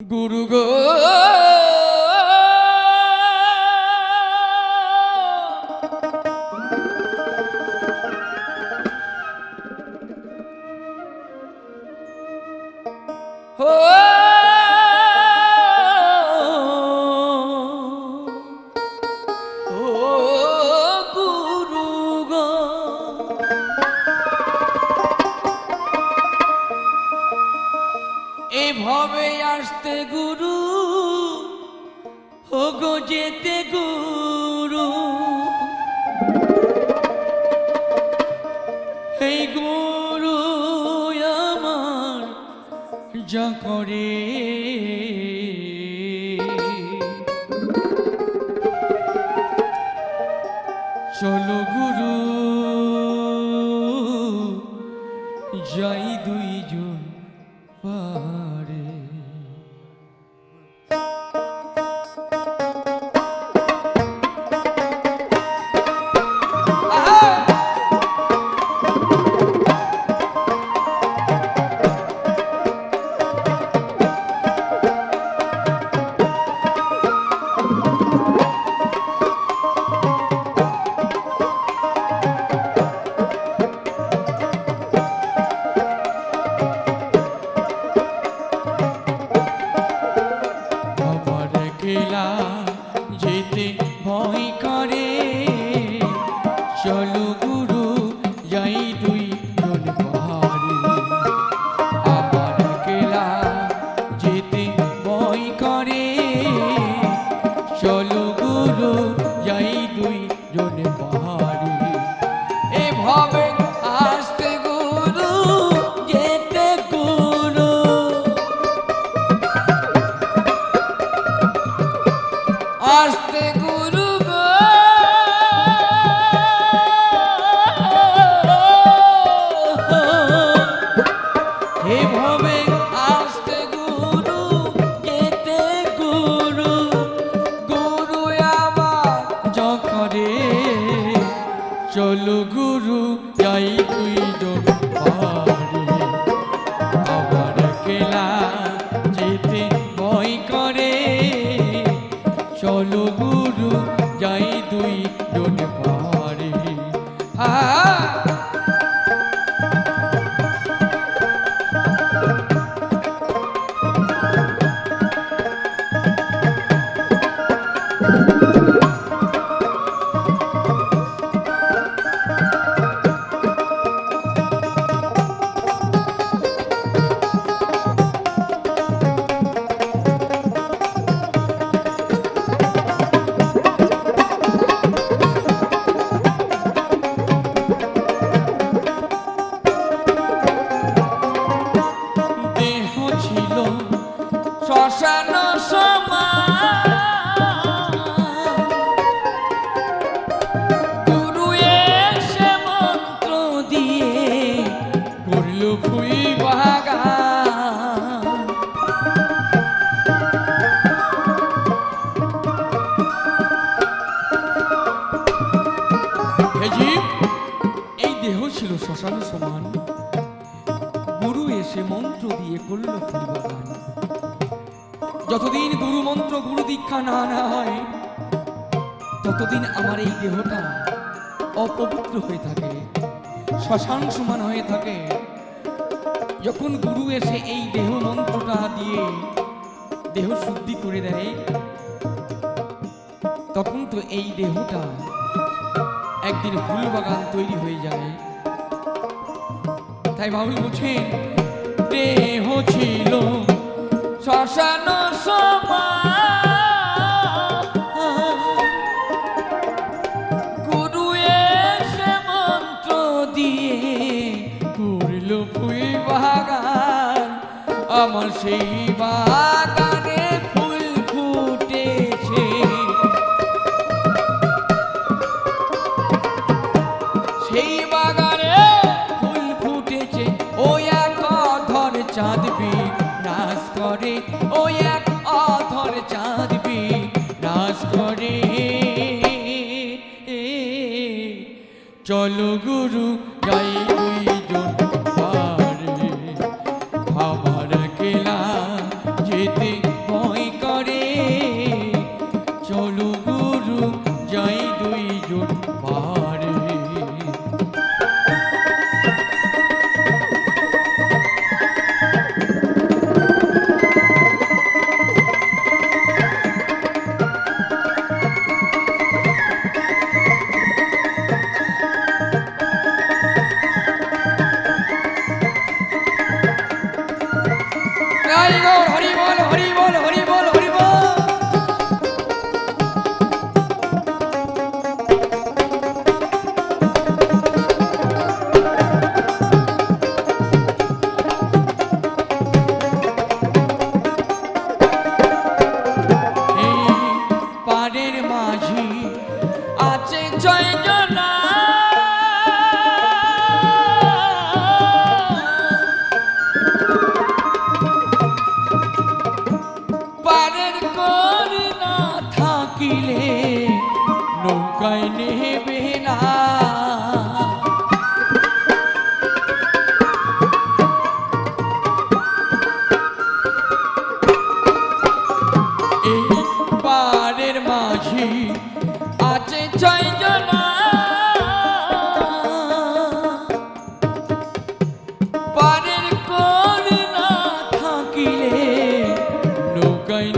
গুরু গো গো যেতে গুরু। এই গুরু আমার যা করে। চলো গুরু চলো গুরু, যাই তুই পারে আবার খেলা যেতে ভয় করে। চলো গুরু, যাই দুই জন পারে আ ছিল শ্মশান সমান। গুরু এসে মন্ত্র দিয়ে করল ফুলবাগান যতদিন গুরু মন্ত্র, গুরু দীক্ষা না না হয় ততদিন আমার এই দেহটা অপবিত্র হয়ে থাকে শ্মশান সমান হয়ে থাকে। যখন গুরু এসে এই দেহ মন্ত্রটা দিয়ে দেহ শুদ্ধি করে দেয়, তখন তো এই দেহটা একদিন ফুল বাগান তৈরি হয়ে যাবে তাই বাবুল বলছেন দেহ ছিল। শ্মশান দিয়ে আমার সেই বাগানে চলো গুরু যাই কইনি বিনা। এই পারের মাঝি আছে চাই জানা পারের করে না থাকিলে নৌকায়